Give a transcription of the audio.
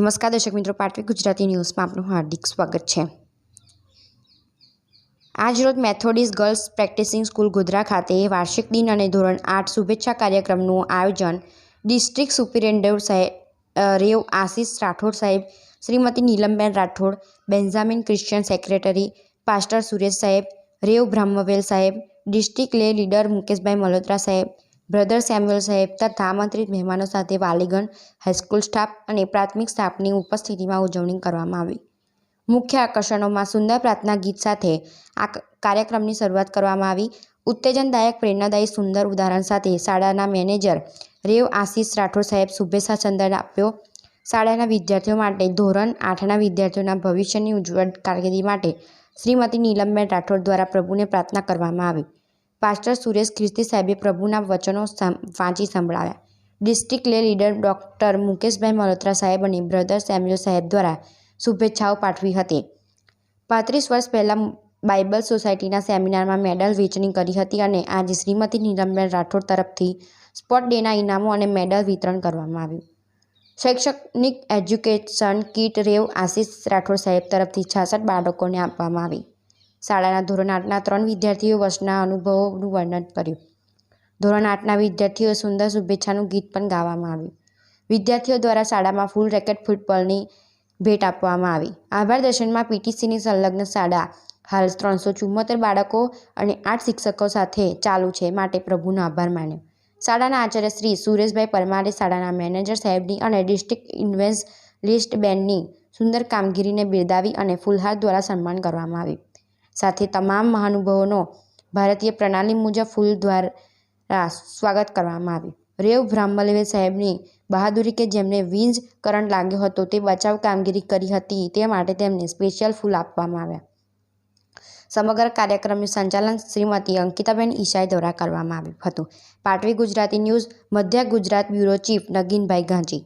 નમસ્કાર, દર્શક મિત્રો પાટવી ગુજરાતી ન્યૂઝમાં આપનું હાર્દિક સ્વાગત છે. આજરોજ Methodist girls practising school Godhra ખાતે વાર્ષિક દિન અને ધોરણ આઠ શુભેચ્છા કાર્યક્રમનું આયોજન ડિસ્ટ્રિક્ટ સુપરિન્ટેન્ડન્ટ સાહેબ રેવ આશિષ રાઠોડ સાહેબ, Shrimati Neelamben Rathod Benjamin Christian secretary pastor Suresh સાહેબ, રેવ બ્રહ્મવેલ સાહેબ, ડિસ્ટ્રિક્ટ લે લીડર મુકેશભાઈ મલ્હોત્રા સાહેબ બ્રધર સેમ્યુઅલ સાહેબ તથા આમંત્રિત મહેમાનો સાથે વાલીગણ, હાઈસ્કૂલ સ્ટાફ અને પ્રાથમિક સ્ટાફની ઉપસ્થિતિમાં ઉજવણી કરવામાં આવી. મુખ્ય આકર્ષણોમાં સુંદર પ્રાર્થના ગીત સાથે આ કાર્યક્રમની શરૂઆત કરવામાં આવી. ઉત્તેજનદાયક, પ્રેરણાદાયી, સુંદર ઉદાહરણ સાથે શાળાના મેનેજર રેવ આશિષ રાઠોડ સાહેબ શુભેચ્છા ચંદન આપ્યો. શાળાના વિદ્યાર્થીઓ માટે ધોરણ આઠના વિદ્યાર્થીઓના ભવિષ્યની ઉજ્જવળ કારકિર્દી માટે શ્રીમતી નીલમબેન રાઠોડ દ્વારા પ્રભુને પ્રાર્થના કરવામાં આવી. પાસ્ટર સુરેશ ખ્રિસ્તી સાહેબે પ્રભુના વચનો વાંચી સંભળાવ્યા. ડિસ્ટ્રિક્ટ લે લીડર ડૉક્ટર મુકેશભાઈ મલોત્રા સાહેબ અને બ્રધર સેમ્યુઅલ સાહેબ દ્વારા શુભેચ્છાઓ પાઠવી હતી. પાંત્રીસ વર્ષ પહેલાં બાઇબલ સોસાયટીના સેમિનારમાં મેડલ વહેંચણી કરી હતી અને આજે શ્રીમતી નીલમબેન રાઠોડ તરફથી સ્પોટ ડેના ઇનામો અને મેડલ વિતરણ કરવામાં આવ્યું. શૈક્ષણિક education kit rev Ashish Rathod સાહેબ તરફથી છાસઠ બાળકોને આપવામાં આવી. શાળાના ધોરણ આઠના ત્રણ વિદ્યાર્થીઓ વર્ષના અનુભવોનું વર્ણન કર્યું. ધોરણ આઠના વિદ્યાર્થીઓ સુંદર શુભેચ્છાનું ગીત પણ ગાવામાં આવ્યું. વિદ્યાર્થીઓ દ્વારા શાળામાં ફૂલ રેકેટ ફૂટબોલની ભેટ આપવામાં આવી. આભાર દર્શનમાં પીટીસીની સંલગ્ન શાળા હાલ ત્રણસો ચુમ્મોતેર બાળકો અને આઠ શિક્ષકો સાથે ચાલુ છે માટે પ્રભુનો આભાર માન્યો. શાળાના આચાર્ય શ્રી સુરેશભાઈ પરમારે શાળાના મેનેજર સાહેબની અને ડિસ્ટ્રિક્ટ ઇન્વેન્સ લિસ્ટ બેન્ડની સુંદર કામગીરીને બિરદાવી અને ફૂલહાર દ્વારા સન્માન કરવામાં આવ્યું. સાથે તમામ મહાનુભાવોનો ભારતીય પ્રણાલી મુજબ ફૂલ દ્વારા સ્વાગત કરવામાં આવ્યું. રેવ બ્રાહ્મલેવે સાહેબની બહાદુરી કે જેમને વીજ કરંટ લાગ્યો હતો તે બચાવ કામગીરી કરી હતી તે માટે તેમને સ્પેશિયલ ફૂલ આપવામાં આવ્યા. સમગ્ર કાર્યક્રમનું સંચાલન શ્રીમતી અંકિતાબેન ઈશાઈ દ્વારા કરવામાં આવ્યું હતું. પાટવી ગુજરાતી ન્યૂઝ, મધ્ય ગુજરાત બ્યુરો ચીફ નગીનભાઈ ગાંજી